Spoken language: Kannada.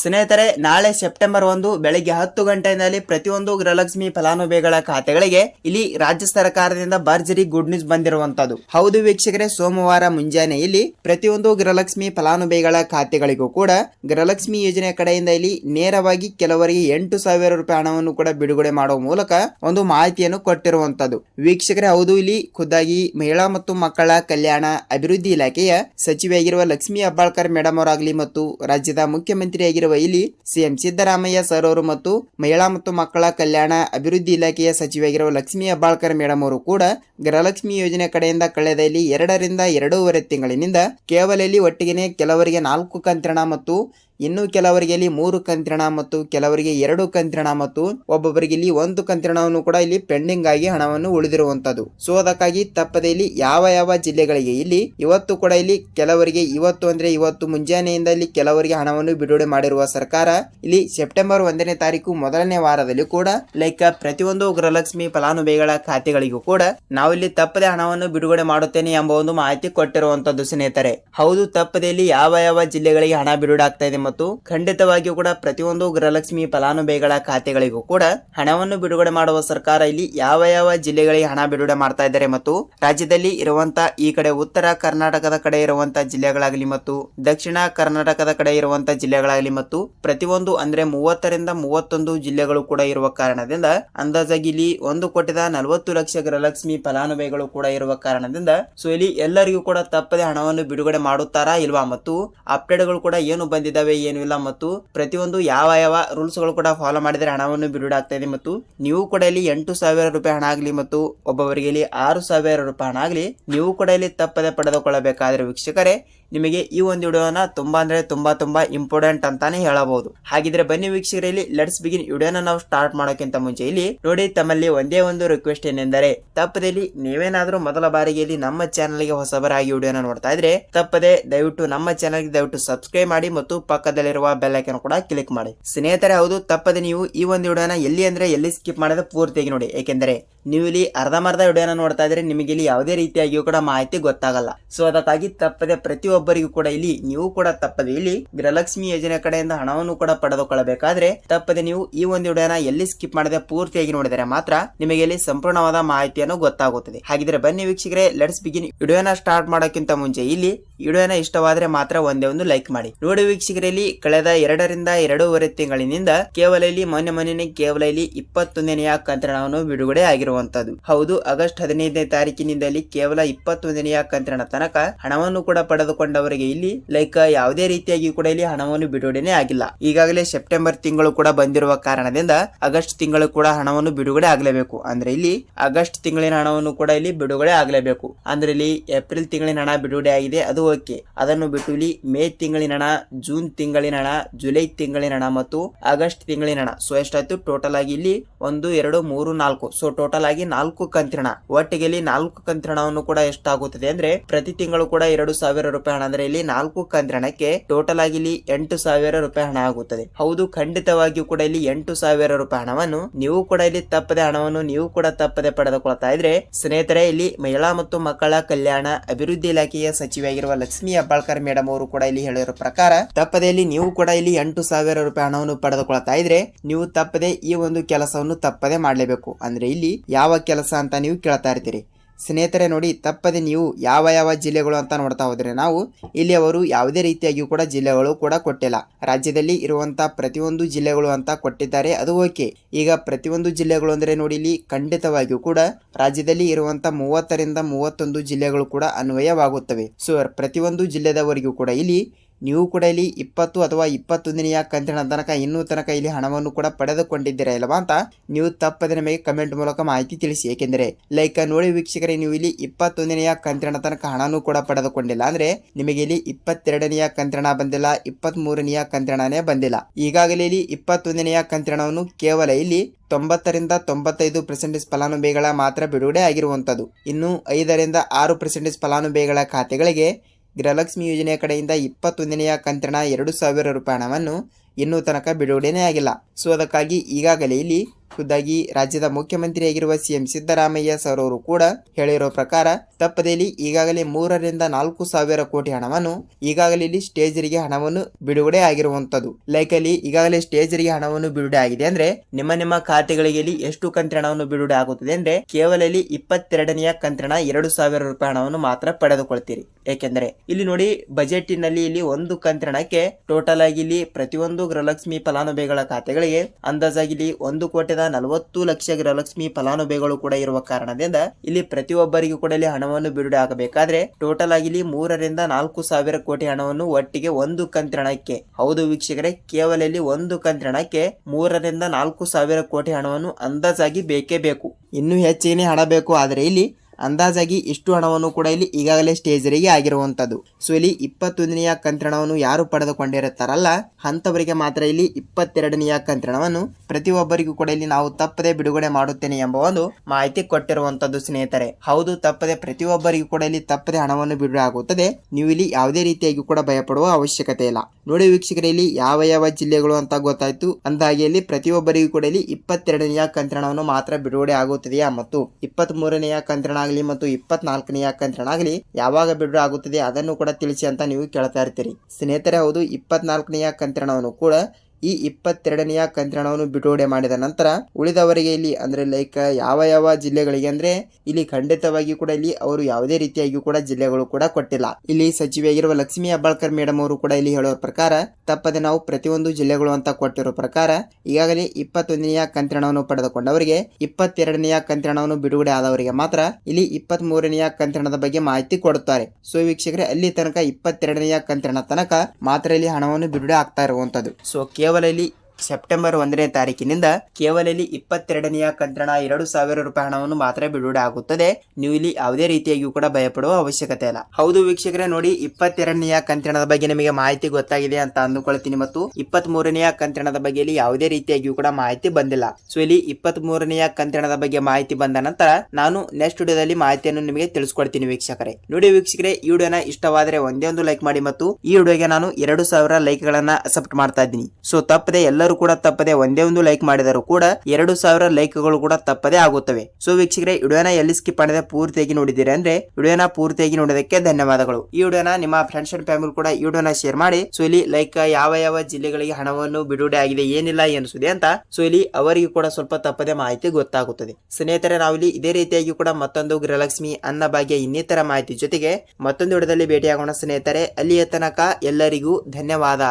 ಸ್ನೇಹಿತರೆ, ನಾಳೆ ಸೆಪ್ಟೆಂಬರ್ ಒಂದು ಬೆಳಗ್ಗೆ ಹತ್ತು ಗಂಟೆಯಲ್ಲಿ ಪ್ರತಿಯೊಂದು ಗೃಹಲಕ್ಷ್ಮಿ ಫಲಾನುಭವಿಗಳ ಖಾತೆಗಳಿಗೆ ಇಲ್ಲಿ ರಾಜ್ಯ ಸರ್ಕಾರದಿಂದ ಭರ್ಜರಿ ಗುಡ್ ನ್ಯೂಸ್ ಬಂದಿರುವಂತದ್ದು. ಹೌದು ವೀಕ್ಷಕರೇ, ಸೋಮವಾರ ಮುಂಜಾನೆ ಇಲ್ಲಿ ಪ್ರತಿಯೊಂದು ಗೃಹಲಕ್ಷ್ಮಿ ಫಲಾನುಭವಿಗಳ ಖಾತೆಗಳಿಗೂ ಕೂಡ ಗೃಹಲಕ್ಷ್ಮಿ ಯೋಜನೆ ಕಡೆಯಿಂದ ಇಲ್ಲಿ ನೇರವಾಗಿ ಕೆಲವರಿಗೆ ಎಂಟು ಸಾವಿರ ರೂಪಾಯಿ ಹಣವನ್ನು ಕೂಡ ಬಿಡುಗಡೆ ಮಾಡುವ ಮೂಲಕ ಒಂದು ಮಾಹಿತಿಯನ್ನು ಕೊಟ್ಟಿರುವಂತದ್ದು. ವೀಕ್ಷಕರೇ, ಹೌದು, ಇಲ್ಲಿ ಖುದ್ದಾಗಿ ಮಹಿಳಾ ಮತ್ತು ಮಕ್ಕಳ ಕಲ್ಯಾಣ ಅಭಿವೃದ್ಧಿ ಇಲಾಖೆಯ ಸಚಿವೆಯಾಗಿರುವ ಲಕ್ಷ್ಮೀ ಅಬ್ಬಾಳ್ಕರ್ ಮೇಡಮ್ ಅವರಾಗಲಿ ಮತ್ತು ರಾಜ್ಯದ ಮುಖ್ಯಮಂತ್ರಿಯಾಗಿರುವ ಇಲ್ಲಿ ಸಿಎಂ ಸಿದ್ದರಾಮಯ್ಯ ಸರ್ ಅವರು ಮತ್ತು ಮಹಿಳಾ ಮತ್ತು ಮಕ್ಕಳ ಕಲ್ಯಾಣ ಅಭಿವೃದ್ಧಿ ಇಲಾಖೆಯ ಸಚಿವೆಯಾಗಿರುವ ಲಕ್ಷ್ಮಿ ಹೆಬ್ಬಾಳ್ಕರ್ ಮೇಡಮ್ ಅವರು ಕೂಡ ಗೃಹಲಕ್ಷ್ಮಿ ಯೋಜನೆ ಕಡೆಯಿಂದ ಕಳೆದ ಇಲ್ಲಿ ಎರಡರಿಂದ ಎರಡೂವರೆ ತಿಂಗಳಿನಿಂದ ಕೇವಲ ಇಲ್ಲಿ ಒಟ್ಟಿಗೆ ಕೆಲವರಿಗೆ ನಾಲ್ಕು ಕಂತಿನ ಮತ್ತು ಇನ್ನು ಕೆಲವರಿಗೆ ಇಲ್ಲಿ ಮೂರು ಕಂತಿನ ಮತ್ತು ಕೆಲವರಿಗೆ ಎರಡು ಕಂತಿನ ಮತ್ತು ಒಬ್ಬೊಬ್ಬರಿಗೆ ಇಲ್ಲಿ ಒಂದು ಕಂತಿನವನ್ನು ಕೂಡ ಇಲ್ಲಿ ಪೆಂಡಿಂಗ್ ಆಗಿ ಹಣವನ್ನು ಉಳಿದಿರುವಂತದ್ದು. ಸೊ ಅದಕ್ಕಾಗಿ ತಪ್ಪದೆ ಇಲ್ಲಿ ಯಾವ ಯಾವ ಜಿಲ್ಲೆಗಳಿಗೆ ಇಲ್ಲಿ ಇವತ್ತು ಕೂಡ ಇಲ್ಲಿ ಕೆಲವರಿಗೆ ಇವತ್ತು ಅಂದ್ರೆ ಇವತ್ತು ಮುಂಜಾನೆಯಿಂದ ಇಲ್ಲಿ ಕೆಲವರಿಗೆ ಹಣವನ್ನು ಬಿಡುಗಡೆ ಮಾಡಿರುವ ಸರ್ಕಾರ ಇಲ್ಲಿ ಸೆಪ್ಟೆಂಬರ್ ಒಂದನೇ ತಾರೀಕು ಮೊದಲನೇ ವಾರದಲ್ಲಿ ಕೂಡ ಲೈಕ್ ಪ್ರತಿಯೊಂದು ಗೃಹಲಕ್ಷ್ಮಿ ಫಲಾನುಭವಿಗಳ ಖಾತೆಗಳಿಗೂ ಕೂಡ ನಾವಿಲ್ಲಿ ತಪ್ಪದೆ ಹಣವನ್ನು ಬಿಡುಗಡೆ ಮಾಡುತ್ತೇನೆ ಎಂಬ ಒಂದು ಮಾಹಿತಿ ಕೊಟ್ಟಿರುವಂತದ್ದು ಸ್ನೇಹಿತರೆ. ಹೌದು, ತಪ್ಪದೆ ಇಲ್ಲಿ ಯಾವ ಯಾವ ಜಿಲ್ಲೆಗಳಿಗೆ ಹಣ ಬಿಡುಗಡೆ ಆಗ್ತಾ ಇದೆ ಮತ್ತು ಖಂಡಿತವಾಗಿಯೂ ಕೂಡ ಪ್ರತಿಯೊಂದು ಗೃಹಲಕ್ಷ್ಮಿ ಫಲಾನುಭವಿಗಳ ಖಾತೆಗಳಿಗೂ ಕೂಡ ಹಣವನ್ನು ಬಿಡುಗಡೆ ಮಾಡುವ ಸರ್ಕಾರ ಇಲ್ಲಿ ಯಾವ ಯಾವ ಜಿಲ್ಲೆಗಳಿಗೆ ಹಣ ಬಿಡುಗಡೆ ಮಾಡ್ತಾ ಇದ್ದಾರೆ ಮತ್ತು ರಾಜ್ಯದಲ್ಲಿ ಇರುವಂತಹ ಈ ಕಡೆ ಉತ್ತರ ಕರ್ನಾಟಕದ ಕಡೆ ಇರುವಂತಹ ಜಿಲ್ಲೆಗಳಾಗಲಿ ಮತ್ತು ದಕ್ಷಿಣ ಕರ್ನಾಟಕದ ಕಡೆ ಇರುವಂತಹ ಜಿಲ್ಲೆಗಳಾಗಲಿ ಮತ್ತು ಪ್ರತಿಯೊಂದು ಅಂದ್ರೆ ಮೂವತ್ತರಿಂದ ಮೂವತ್ತೊಂದು ಜಿಲ್ಲೆಗಳು ಕೂಡ ಇರುವ ಕಾರಣದಿಂದ ಅಂದಾಜಾಗಿ ಇಲ್ಲಿ ಒಂದು ಕೋಟಿದ ನಲವತ್ತು ಲಕ್ಷ ಗೃಹಲಕ್ಷ್ಮಿ ಫಲಾನುಭವಿಗಳು ಕೂಡ ಇರುವ ಕಾರಣದಿಂದ ಸೊ ಇಲ್ಲಿ ಎಲ್ಲರಿಗೂ ಕೂಡ ತಪ್ಪದೆ ಹಣವನ್ನು ಬಿಡುಗಡೆ ಮಾಡುತ್ತಾರಾ ಇಲ್ವಾ ಮತ್ತು ಅಪ್ಡೇಟ್ಗಳು ಕೂಡ ಏನು ಬಂದಿದ್ದಾವೆ ಏನು ಇಲ್ಲ. ಮತ್ತು ಪ್ರತಿಯೊಂದು ಯಾವ ಯಾವ ರೂಲ್ಸ್ಗಳು ಕೂಡ ಫಾಲೋ ಮಾಡಿದರೆ ಹಣವನ್ನು ಬಿಡುಗಡೆ ಆಗ್ತಾ ಇದೆ. ಮತ್ತು ನೀವು ಕೂಡ ಇಲ್ಲಿ ಎಂಟು ಸಾವಿರ ರೂಪಾಯಿ ಹಣ ಆಗಲಿ ಮತ್ತು ಒಬ್ಬೊಬ್ಬರಿಗೆ ಇಲ್ಲಿ ಆರು ಸಾವಿರ ರೂಪಾಯಿ ಹಣ ಆಗಲಿ, ನೀವು ಕೂಡ ಇಲ್ಲಿ ತಪ್ಪದೆ ಪಡೆದುಕೊಳ್ಳಬೇಕಾದ್ರೆ ವೀಕ್ಷಕರೇ ನಿಮಗೆ ಈ ಒಂದು ವಿಡಿಯೋನ ತುಂಬಾ ಅಂದ್ರೆ ತುಂಬಾ ತುಂಬಾ ಇಂಪಾರ್ಟೆಂಟ್ ಅಂತಾನೆ ಹೇಳಬಹುದು. ಹಾಗಿದ್ರೆ ಬನ್ನಿ ವೀಕ್ಷಕರಲ್ಲಿ ಲೆಟ್ಸ್ ಬಿಗಿನ್ ವಿಡಿಯೋನ ನಾವು ಸ್ಟಾರ್ಟ್ ಮಾಡೋಕ್ಕಿಂತ ಮುಂಚೆ ಇಲ್ಲಿ ನೋಡಿ, ತಮ್ಮಲ್ಲಿ ಒಂದೇ ಒಂದು ರಿಕ್ವೆಸ್ಟ್ ಏನೆಂದರೆ ತಪ್ಪದಲ್ಲಿ ನೀವೇನಾದರೂ ಮೊದಲ ಬಾರಿಗೆ ಇಲ್ಲಿ ನಮ್ಮ ಚಾನಲ್ಗೆ ಹೊಸಬರಾಗಿ ವಿಡಿಯೋನ ನೋಡ್ತಾ ಇದ್ರೆ, ತಪ್ಪದೆ ದಯವಿಟ್ಟು ನಮ್ಮ ಚಾನಲ್ಗೆ ದಯವಿಟ್ಟು ಸಬ್ಸ್ಕ್ರೈಬ್ ಮಾಡಿ ಮತ್ತು ಪಕ್ಕದಲ್ಲಿರುವ ಬೆಲ್ ಐಕನ್ ಕೂಡ ಕ್ಲಿಕ್ ಮಾಡಿ. ಸ್ನೇಹಿತರೆ, ಹೌದು, ತಪ್ಪದೆ ನೀವು ಈ ಒಂದು ವಿಡಿಯೋನ ಎಲ್ಲಿ ಅಂದ್ರೆ ಎಲ್ಲಿ ಸ್ಕಿಪ್ ಮಾಡೋದು ಪೂರ್ತಿಯಾಗಿ ನೋಡಿ. ಏಕೆಂದರೆ ನೀವು ಇಲ್ಲಿ ಅರ್ಧಮರ್ಧ ವಿಡಿಯೋನ ನೋಡ್ತಾ ಇದ್ರೆ ನಿಮಗೆ ಇಲ್ಲಿ ಯಾವುದೇ ರೀತಿಯಾಗಿಯೂ ಕೂಡ ಮಾಹಿತಿ ಗೊತ್ತಾಗಲ್ಲ. ಸೊ ಅದಕ್ಕಾಗಿ ತಪ್ಪದೆ ಪ್ರತಿಯೊಬ್ಬರಿಗೂ ಕೂಡ ಇಲ್ಲಿ, ನೀವು ಕೂಡ ತಪ್ಪದೆ ಇಲ್ಲಿ ಗೃಹಲಕ್ಷ್ಮಿ ಯೋಜನೆ ಕಡೆಯಿಂದ ಹಣವನ್ನು ಕೂಡ ಪಡೆದುಕೊಳ್ಳಬೇಕಾದ್ರೆ ತಪ್ಪದೆ ನೀವು ಈ ಒಂದು ವಿಡಿಯೋನ ಎಲ್ಲಿ ಸ್ಕಿಪ್ ಮಾಡದೆ ಪೂರ್ತಿಯಾಗಿ ನೋಡಿದರೆ ಮಾತ್ರ ನಿಮಗೆ ಇಲ್ಲಿ ಸಂಪೂರ್ಣವಾದ ಮಾಹಿತಿಯನ್ನು ಗೊತ್ತಾಗುತ್ತದೆ. ಹಾಗಿದ್ರೆ ಬನ್ನಿ ವೀಕ್ಷಕರೇ ಲೆಟ್ಸ್ ಬಿಗಿನ್ ವಿಡಿಯೋನ ಸ್ಟಾರ್ಟ್ ಮಾಡೋಕ್ಕಿಂತ ಮುಂಚೆ ಇಲ್ಲಿ ವಿಡಿಯೋನ ಇಷ್ಟವಾದರೆ ಮಾತ್ರ ಒಂದೇ ಒಂದು ಲೈಕ್ ಮಾಡಿ. ನೋಡಿ ವೀಕ್ಷಕರಲ್ಲಿ, ಕಳೆದ ಎರಡರಿಂದ ಎರಡೂವರೆ ತಿಂಗಳಿನಿಂದ ಕೇವಲ ಇಲ್ಲಿ ಮೊನ್ನೆ ಮೊನ್ನೆ ಕೇವಲ ಇಲ್ಲಿ ಇಪ್ಪತ್ತೊಂದನೆಯ ಕಂತ್ರಣವನ್ನು ಬಿಡುಗಡೆ ಆಗಿರುವಂತದ್ದು. ಹೌದು, ಆಗಸ್ಟ್ ಹದಿನೈದನೇ ತಾರೀಕಿನಿಂದ ಇಲ್ಲಿ ಕೇವಲ ಇಪ್ಪತ್ತೊಂದನೆಯ ಕಂತ್ರಣ ತನಕ ಹಣವನ್ನು ಕೂಡ ಪಡೆದುಕೊಂಡವರಿಗೆ ಇಲ್ಲಿ ಲೈಕ್ ಯಾವುದೇ ರೀತಿಯಾಗಿ ಕೂಡ ಇಲ್ಲಿ ಹಣವನ್ನು ಬಿಡುಗಡೆನೆ ಆಗಿಲ್ಲ. ಈಗಾಗಲೇ ಸೆಪ್ಟೆಂಬರ್ ತಿಂಗಳು ಕೂಡ ಬಂದಿರುವ ಕಾರಣದಿಂದ ಆಗಸ್ಟ್ ತಿಂಗಳು ಕೂಡ ಹಣವನ್ನು ಬಿಡುಗಡೆ ಆಗಲೇಬೇಕು. ಅಂದ್ರೆ ಇಲ್ಲಿ ಆಗಸ್ಟ್ ತಿಂಗಳಿನ ಹಣವನ್ನು ಕೂಡ ಇಲ್ಲಿ ಬಿಡುಗಡೆ ಆಗಲೇಬೇಕು. ಅಂದ್ರೆ ಇಲ್ಲಿ ಏಪ್ರಿಲ್ ತಿಂಗಳಿನ ಹಣ ಬಿಡುಗಡೆ ಆಗಿದೆ. ಅದು ಓಕೆ ಅದನ್ನು ಬಿಟ್ಟು ಇಲ್ಲಿ ಮೇ ತಿಂಗಳಿನ ಹಣ ಜೂನ್ ತಿಂಗಳಿನ ಹಣ ಜುಲೈ ತಿಂಗಳಿನ ಹಣ ಮತ್ತು ಆಗಸ್ಟ್ ತಿಂಗಳಿನ ಹಣ ಸೊ ಎಷ್ಟಾಯ್ತು ಟೋಟಲ್ ಆಗಿ ಇಲ್ಲಿ ಒಂದು, ಎರಡು, ಮೂರು, ನಾಲ್ಕು. ಸೊ ಟೋಟಲ್ ಆಗಿ ನಾಲ್ಕು ಕಂತಿನ ಒಟ್ಟಿಗೆ ಇಲ್ಲಿ ನಾಲ್ಕು ಕಂತಿನವನ್ನು ಕೂಡ ಎಷ್ಟಾಗುತ್ತದೆ ಅಂದ್ರೆ ಪ್ರತಿ ತಿಂಗಳು ಕೂಡ ಎರಡು ಸಾವಿರ ರೂಪಾಯಿ ಹಣ. ಅಂದ್ರೆ ಇಲ್ಲಿ ನಾಲ್ಕು ಕಂತಿನಕ್ಕೆ ಟೋಟಲ್ ಆಗಿ ಇಲ್ಲಿ ಎಂಟು ಸಾವಿರ ರೂಪಾಯಿ ಹಣ ಆಗುತ್ತದೆ. ಹೌದು, ಖಂಡಿತವಾಗಿಯೂ ಕೂಡ ಇಲ್ಲಿ ಎಂಟು ಸಾವಿರ ರೂಪಾಯಿ ಹಣವನ್ನು ನೀವು ಕೂಡ ಇಲ್ಲಿ ತಪ್ಪದೆ ಹಣವನ್ನು ನೀವು ಕೂಡ ತಪ್ಪದೆ ಪಡೆದುಕೊಳ್ತಾ ಇದ್ರೆ, ಸ್ನೇಹಿತರೆ, ಇಲ್ಲಿ ಮಹಿಳಾ ಮತ್ತು ಮಕ್ಕಳ ಕಲ್ಯಾಣ ಅಭಿವೃದ್ಧಿ ಇಲಾಖೆಯ ಸಚಿವೆಯಾಗಿರುವ ಲಕ್ಷ್ಮೀ ಹೆಬ್ಬಾಳ್ಕರ್ ಮೇಡಮ್ ಅವರು ಕೂಡ ಇಲ್ಲಿ ಹೇಳಿರೋ ಪ್ರಕಾರ, ತಪ್ಪದೆ ಇಲ್ಲಿ ನೀವು ಕೂಡ ಇಲ್ಲಿ ಎಂಟು ಸಾವಿರ ರೂಪಾಯಿ ಹಣವನ್ನು ಪಡೆದುಕೊಳ್ತಾ ಇದ್ರೆ, ನೀವು ತಪ್ಪದೆ ಈ ಒಂದು ಕೆಲಸವನ್ನು ತಪ್ಪದೆ ಮಾಡಲೇಬೇಕು. ಅಂದ್ರೆ ಇಲ್ಲಿ ಯಾವ ಕೆಲಸ ಅಂತ ನೀವು ಕೇಳ್ತಾ ಇರ್ತೀರಿ. ಸ್ನೇಹಿತರೆ ನೋಡಿ, ತಪ್ಪದೆ ನೀವು ಯಾವ ಯಾವ ಜಿಲ್ಲೆಗಳು ಅಂತ ನೋಡ್ತಾ ಹೋದರೆ ನಾವು ಇಲ್ಲಿ ಅವರು ಯಾವುದೇ ರೀತಿಯಾಗಿಯೂ ಕೂಡ ಜಿಲ್ಲೆಗಳು ಕೂಡ ಕೊಟ್ಟಿಲ್ಲ. ರಾಜ್ಯದಲ್ಲಿ ಇರುವಂತ ಪ್ರತಿಯೊಂದು ಜಿಲ್ಲೆಗಳು ಅಂತ ಕೊಟ್ಟಿದ್ದಾರೆ, ಅದು ಓಕೆ. ಈಗ ಪ್ರತಿಯೊಂದು ಜಿಲ್ಲೆಗಳು ಅಂದ್ರೆ ನೋಡಿ, ಇಲ್ಲಿ ಖಂಡಿತವಾಗಿಯೂ ಕೂಡ ರಾಜ್ಯದಲ್ಲಿ ಇರುವಂತ ಮೂವತ್ತರಿಂದ ಮೂವತ್ತೊಂದು ಜಿಲ್ಲೆಗಳು ಕೂಡ ಅನ್ವಯವಾಗುತ್ತವೆ. ಸೊ ಪ್ರತಿಯೊಂದು ಜಿಲ್ಲೆದವರಿಗೂ ಕೂಡ ಇಲ್ಲಿ ನೀವು ಕೂಡ ಇಲ್ಲಿ ಇಪ್ಪತ್ತು ಅಥವಾ ಇಪ್ಪತ್ತೊಂದನೆಯ ಕಂತಿನ ತನಕ, ಇನ್ನೂ ತನಕ ಇಲ್ಲಿ ಹಣವನ್ನು ಕೂಡ ಪಡೆದುಕೊಂಡಿದ್ದೀರಾ ಇಲ್ಲವಾ ಅಂತ ನೀವು ತಪ್ಪದೆ ನಮಗೆ ಕಮೆಂಟ್ ಮೂಲಕ ಮಾಹಿತಿ ತಿಳಿಸಿ. ಏಕೆಂದರೆ, ಲೈಕ್ ನೋಡಿ ವೀಕ್ಷಕರೇ, ನೀವು ಇಲ್ಲಿ ಇಪ್ಪತ್ತೊಂದನೆಯ ಕಂತಿನ ತನಕ ಹಣನೂ ಕೂಡ ಪಡೆದುಕೊಂಡಿಲ್ಲ. ಅಂದ್ರೆ, ನಿಮಗೆ ಇಲ್ಲಿ ಇಪ್ಪತ್ತೆರಡನೆಯ ಕಂತಿನ ಬಂದಿಲ್ಲ ಇಪ್ಪತ್ತ್ ಮೂರನೆಯ ಕಂತಿನೇ ಬಂದಿಲ್ಲ. ಈಗಾಗಲೇ ಇಲ್ಲಿ ಇಪ್ಪತ್ತೊಂದನೆಯ ಕಂತ್ರಣವನ್ನು ಕೇವಲ ಇಲ್ಲಿ ತೊಂಬತ್ತರಿಂದ ತೊಂಬತ್ತೈದು ಪರ್ಸೆಂಟೇಜ್ ಫಲಾನುಭವಿಗಳ ಮಾತ್ರ ಬಿಡುಗಡೆ ಆಗಿರುವಂಥದ್ದು ಇನ್ನು ಐದರಿಂದ ಆರು ಪರ್ಸೆಂಟೇಜ್ ಫಲಾನುಭವಿಗಳ ಖಾತೆಗಳಿಗೆ ಗೃಹಲಕ್ಷ್ಮಿ ಯೋಜನೆಯ ಕಡೆಯಿಂದ ಇಪ್ಪತ್ತೊಂದನೆಯ ಕಂತಿನ ಎರಡು ಸಾವಿರ ರೂಪಾಯಿ ಹಣವನ್ನು ಇನ್ನೂ ತನಕ ಬಿಡುಗಡೆನೇ ಆಗಿಲ್ಲ. ಸೊ, ಅದಕ್ಕಾಗಿ ಈಗಾಗಲೇ ಇಲ್ಲಿ ಖುದ್ದಾಗಿ ರಾಜ್ಯದ ಮುಖ್ಯಮಂತ್ರಿಯಾಗಿರುವ ಸಿಎಂ ಸಿದ್ದರಾಮಯ್ಯ ಸರ್ ಅವರು ಕೂಡ ಹೇಳಿರೋ ಪ್ರಕಾರ ತಪ್ಪದೇಲಿ ಈಗಾಗಲೇ ಮೂರರಿಂದ ನಾಲ್ಕು ಸಾವಿರ ಕೋಟಿ ಹಣವನ್ನು ಈಗಾಗಲೇ ಇಲ್ಲಿ ಸ್ಟೇಜರಿಗೆ ಹಣವನ್ನು ಬಿಡುಗಡೆ ಆಗಿರುವಂತದ್ದು ಲೈಕ್ ಅಲ್ಲಿ ಈಗಾಗಲೇ ಸ್ಟೇಜರಿಗೆ ಹಣವನ್ನು ಬಿಡುಗಡೆ ಆಗಿದೆ ಅಂದ್ರೆ ನಿಮ್ಮ ನಿಮ್ಮ ಖಾತೆಗಳಿಗೆ ಇಲ್ಲಿ ಎಷ್ಟು ಕಂತಿನ ಹಣವನ್ನು ಬಿಡುಗಡೆ ಆಗುತ್ತದೆ ಅಂದ್ರೆ ಕೇವಲ ಇಲ್ಲಿ ಇಪ್ಪತ್ತೆರಡನೆಯ ಕಂತಿನ ಎರಡು ಸಾವಿರ ರೂಪಾಯಿ ಹಣವನ್ನು ಮಾತ್ರ ಪಡೆದುಕೊಳ್ತೀರಿ. ಏಕೆಂದರೆ ಇಲ್ಲಿ ನೋಡಿ ಬಜೆಟಿನಲ್ಲಿ ಇಲ್ಲಿ ಒಂದು ಕಂತಿನಕ್ಕೆ ಟೋಟಲ್ ಆಗಿ ಇಲ್ಲಿ ಪ್ರತಿಯೊಂದು ಗೃಹಲಕ್ಷ್ಮಿ ಫಲಾನುಭವಿಗಳ ಖಾತೆಗಳಿಗೆ ಅಂದಾಜಾಗಿ ಇಲ್ಲಿ ಒಂದು ಕೋಟಿದ ನಲವತ್ತು ಲಕ್ಷ ಗೃಹಲಕ್ಷ್ಮಿ ಫಲಾನುಭವಿಗಳು ಕೂಡ ಇರುವ ಕಾರಣದಿಂದ ಇಲ್ಲಿ ಪ್ರತಿಯೊಬ್ಬರಿಗೂ ಕೂಡ ಇಲ್ಲಿ ಹಣವನ್ನು ಬಿಡುಗಡೆ ಆಗಬೇಕಾದ್ರೆ ಟೋಟಲ್ ಆಗಿ ಇಲ್ಲಿ ಮೂರರಿಂದ ನಾಲ್ಕು ಸಾವಿರ ಕೋಟಿ ಹಣವನ್ನು ಒಟ್ಟಿಗೆ ಒಂದು ಕಂತ್ರಣಕ್ಕೆ. ಹೌದು ವೀಕ್ಷಕರೇ, ಕೇವಲ ಇಲ್ಲಿ ಒಂದು ಕಂತ್ರಣಕ್ಕೆ ಮೂರರಿಂದ ನಾಲ್ಕು ಸಾವಿರ ಕೋಟಿ ಹಣವನ್ನು ಅಂದಾಜಾಗಿ ಬೇಕೇ ಬೇಕು. ಇನ್ನೂ ಹೆಚ್ಚಿಗೆ ಹಣ ಬೇಕು, ಆದರೆ ಇಲ್ಲಿ ಅಂದಾಜಾಗಿ ಇಷ್ಟು ಹಣವನ್ನು ಕೂಡ ಇಲ್ಲಿ ಈಗಾಗಲೇ ಸ್ಟೇಜರಿಗೆ ಆಗಿರುವಂತದ್ದು ಸೊ ಇಲ್ಲಿ ಇಪ್ಪತ್ತೊಂದನೆಯ ಕಂತ್ರಣವನ್ನು ಯಾರು ಪಡೆದುಕೊಂಡಿರುತ್ತಾರಲ್ಲ ಅಂತವರಿಗೆ ಮಾತ್ರ ಇಲ್ಲಿ ಇಪ್ಪತ್ತೆರಡನೆಯ ಕಂತ್ರಣವನ್ನು ಪ್ರತಿಯೊಬ್ಬರಿಗೂ ಕೂಡ ಇಲ್ಲಿ ನಾವು ತಪ್ಪದೆ ಬಿಡುಗಡೆ ಮಾಡುತ್ತೇನೆ ಎಂಬ ಒಂದು ಮಾಹಿತಿ ಕೊಟ್ಟಿರುವಂತದ್ದು ಸ್ನೇಹಿತರೆ. ಹೌದು, ತಪ್ಪದೆ ಪ್ರತಿಯೊಬ್ಬರಿಗೂ ಕೂಡ ಇಲ್ಲಿ ತಪ್ಪದೆ ಹಣವನ್ನು ಬಿಡುಗಡೆ ಆಗುತ್ತದೆ. ನೀವು ಇಲ್ಲಿ ಯಾವುದೇ ರೀತಿಯಾಗಿ ಕೂಡ ಭಯಪಡುವ ಅವಶ್ಯಕತೆ ಇಲ್ಲ. ನೋಡಿ ವೀಕ್ಷಕರಲ್ಲಿ ಯಾವ ಯಾವ ಜಿಲ್ಲೆಗಳು ಅಂತ ಗೊತ್ತಾಯ್ತು. ಅಂದಾಗೆ ಇಲ್ಲಿ ಪ್ರತಿಯೊಬ್ಬರಿಗೂ ಕೂಡ ಇಲ್ಲಿ ಇಪ್ಪತ್ತೆರಡನೆಯ ಕಂತ್ರಣವನ್ನು ಮಾತ್ರ ಬಿಡುಗಡೆ ಆಗುತ್ತದೆಯಾ ಮತ್ತು ಇಪ್ಪತ್ತ್ ಮೂರನೆಯ ಕಂತ್ರಣ ಆಗಲಿ ಮತ್ತು ಇಪ್ಪತ್ನಾಲ್ಕನೆಯ ಕಂತ್ರಣ ಆಗಲಿ ಯಾವಾಗ ಬಿಡುಗಡೆ ಆಗುತ್ತದೆ ಅದನ್ನು ಕೂಡ ತಿಳಿಸಿ ಅಂತ ನೀವು ಕೇಳ್ತಾ ಇರ್ತೀರಿ. ಸ್ನೇಹಿತರೆ, ಹೌದು ಇಪ್ಪತ್ನಾಲ್ಕನೆಯ ಕಂತ್ರಣವನ್ನು ಕೂಡ ಈ ಇಪ್ಪತ್ತೆರಡನೆಯ ಕಂತ್ರಣವನ್ನು ಬಿಡುಗಡೆ ಮಾಡಿದ ನಂತರ ಉಳಿದವರಿಗೆ ಇಲ್ಲಿ ಅಂದರೆ ಲೈಕ್ ಯಾವ ಯಾವ ಜಿಲ್ಲೆಗಳಿಗೆ ಅಂದರೆ ಇಲ್ಲಿ ಖಂಡಿತವಾಗಿ ಕೂಡ ಇಲ್ಲಿ ಅವರು ಯಾವುದೇ ರೀತಿಯಾಗಿ ಕೂಡ ಜಿಲ್ಲೆಗಳು ಕೂಡ ಕೊಟ್ಟಿಲ್ಲ. ಇಲ್ಲಿ ಸಚಿವೆಯಾಗಿರುವ ಲಕ್ಷ್ಮೀ ಹೆಬ್ಬಾಳ್ಕರ್ ಮೇಡಮ್ ಅವರು ಕೂಡ ಇಲ್ಲಿ ಹೇಳೋ ಪ್ರಕಾರ ತಪ್ಪದೆ ನಾವು ಪ್ರತಿಯೊಂದು ಜಿಲ್ಲೆಗಳು ಅಂತ ಕೊಟ್ಟಿರೋ ಪ್ರಕಾರ ಈಗಾಗಲೇ ಇಪ್ಪತ್ತೊಂದನೆಯ ಕಂತ್ರಣವನ್ನು ಪಡೆದುಕೊಂಡವರಿಗೆ ಇಪ್ಪತ್ತೆರಡನೆಯ ಕಂತ್ರಣವನ್ನು ಬಿಡುಗಡೆ ಆದವರಿಗೆ ಮಾತ್ರ ಇಲ್ಲಿ ಇಪ್ಪತ್ತ್ ಮೂರನೆಯ ಕಂತ್ರಣದ ಬಗ್ಗೆ ಮಾಹಿತಿ ಕೊಡುತ್ತಾರೆ. ಸೊ ವೀಕ್ಷಕರೇ, ಅಲ್ಲಿ ತನಕ ಇಪ್ಪತ್ತೆರಡನೆಯ ಕಂತ್ರಣ ತನಕ ಮಾತ್ರ ಇಲ್ಲಿ ಹಣವನ್ನು ಬಿಡುಗಡೆ ಆಗ್ತಾ ಇರುವಂತದ್ದು. ಸೊ ಕೇವಲ ಇಲ್ಲಿ ಸೆಪ್ಟೆಂಬರ್ ಒಂದನೇ ತಾರೀಕಿನಿಂದ ಕೇವಲ ಇಲ್ಲಿ ಇಪ್ಪತ್ತೆರಡನೆಯ ಕಂತ್ರಣ ಎರಡು ಸಾವಿರ ರೂಪಾಯಿ ಹಣವನ್ನು ಮಾತ್ರ ಬಿಡುಗಡೆ ಆಗುತ್ತದೆ ನೀವು ಇಲ್ಲಿ ಯಾವುದೇ ರೀತಿಯಾಗಿಯೂ ಕೂಡ ಭಯಪಡುವ ಅವಶ್ಯಕತೆ ಇಲ್ಲ. ಹೌದು ವೀಕ್ಷಕರೇ, ನೋಡಿ ಇಪ್ಪತ್ತೆರಡನೆಯ ಕಂತ್ರಣದ ಬಗ್ಗೆ ನಿಮಗೆ ಮಾಹಿತಿ ಗೊತ್ತಾಗಿದೆ ಅಂತ ಅಂದುಕೊಳ್ತೀನಿ ಮತ್ತು ಇಪ್ಪತ್ತ್ ಮೂರನೆಯ ಕಂತ್ರಣದ ಬಗ್ಗೆ ಇಲ್ಲಿ ಯಾವುದೇ ರೀತಿಯಾಗಿಯೂ ಕೂಡ ಮಾಹಿತಿ ಬಂದಿಲ್ಲ. ಸೊ ಇಲ್ಲಿ ಇಪ್ಪತ್ತ್ ಮೂರನೆಯ ಕಂತ್ರಣದ ಬಗ್ಗೆ ಮಾಹಿತಿ ಬಂದ ನಂತರ ನಾನು ನೆಕ್ಸ್ಟ್ ವಿಡಿಯೋದಲ್ಲಿ ಮಾಹಿತಿಯನ್ನು ನಿಮಗೆ ತಿಳಿಸ್ಕೊಡ್ತೀನಿ ವೀಕ್ಷಕರೇ. ನೋಡಿ ವೀಕ್ಷಕರೇ, ಈ ವಿಡಿಯೋನ ಇಷ್ಟವಾದರೆ ಒಂದೇ ಒಂದು ಲೈಕ್ ಮಾಡಿ ಮತ್ತು ಈ ವಿಡಿಯೋಗೆ ನಾನು ಎರಡು ಸಾವಿರ ಲೈಕ್ ಗಳನ್ನ ಅಕ್ಸೆಪ್ಟ್ ಮಾಡ್ತಾ ಇದ್ದೀನಿ. ಸೊ ತಪ್ಪದೆ ಎಲ್ಲರೂ ಕೂಡ ತಪ್ಪದೆ ಒಂದೇ ಒಂದು ಲೈಕ್ ಮಾಡಿದರೂ ಕೂಡ ಎರಡು ಸಾವಿರ ಲೈಕ್ಗಳು ಕೂಡ ತಪ್ಪದೆ ಆಗುತ್ತವೆ. ಸೊ ವೀಕ್ಷಕರೇ ವಿಡಿಯೋನ ಎಲ್ಲಿ ಸ್ಕಿಪ್ ಮಾಡದೆ ಪೂರ್ತಿಯಾಗಿ ನೋಡಿದ್ದೀರಿ ಅಂದ್ರೆ ವಿಡಿಯೋನ ಪೂರ್ತಿಯಾಗಿ ನೋಡೋದಕ್ಕೆ ಧನ್ಯವಾದಗಳು. ಈ ವಿಡಿಯೋನ ನಿಮ್ಮ ಫ್ರೆಂಡ್ಸ್ ಅಂಡ್ ಫ್ಯಾಮಿಲಿ ಕೂಡ ಈ ವಿಡಿಯೋನ ಶೇರ್ ಮಾಡಿ. ಸೊ ಇಲ್ಲಿ ಲೈಕ್ ಯಾವ ಯಾವ ಜಿಲ್ಲೆಗಳಿಗೆ ಹಣವನ್ನು ಬಿಡುಗಡೆ ಆಗಿದೆ, ಏನಿಲ್ಲ ಎನಿಸುತ್ತೆ ಅಂತ. ಸೊ ಇಲ್ಲಿ ಅವರಿಗೂ ಕೂಡ ಸ್ವಲ್ಪ ತಪ್ಪದೆ ಮಾಹಿತಿ ಗೊತ್ತಾಗುತ್ತದೆ. ಸ್ನೇಹಿತರೆ, ನಾವಿಲ್ಲಿ ಇದೇ ರೀತಿಯಾಗಿ ಕೂಡ ಮತ್ತೊಂದು ಗೃಹಲಕ್ಷ್ಮಿ ಅನ್ನ ಭಾಗ್ಯ ಇನ್ನಿತರ ಮಾಹಿತಿ ಜೊತೆಗೆ ಮತ್ತೊಂದು ವಿಡಿಯೋದಲ್ಲಿ ಭೇಟಿಯಾಗೋಣ ಸ್ನೇಹಿತರೆ. ಅಲ್ಲಿಯ ತನಕ ಎಲ್ಲರಿಗೂ ಧನ್ಯವಾದ.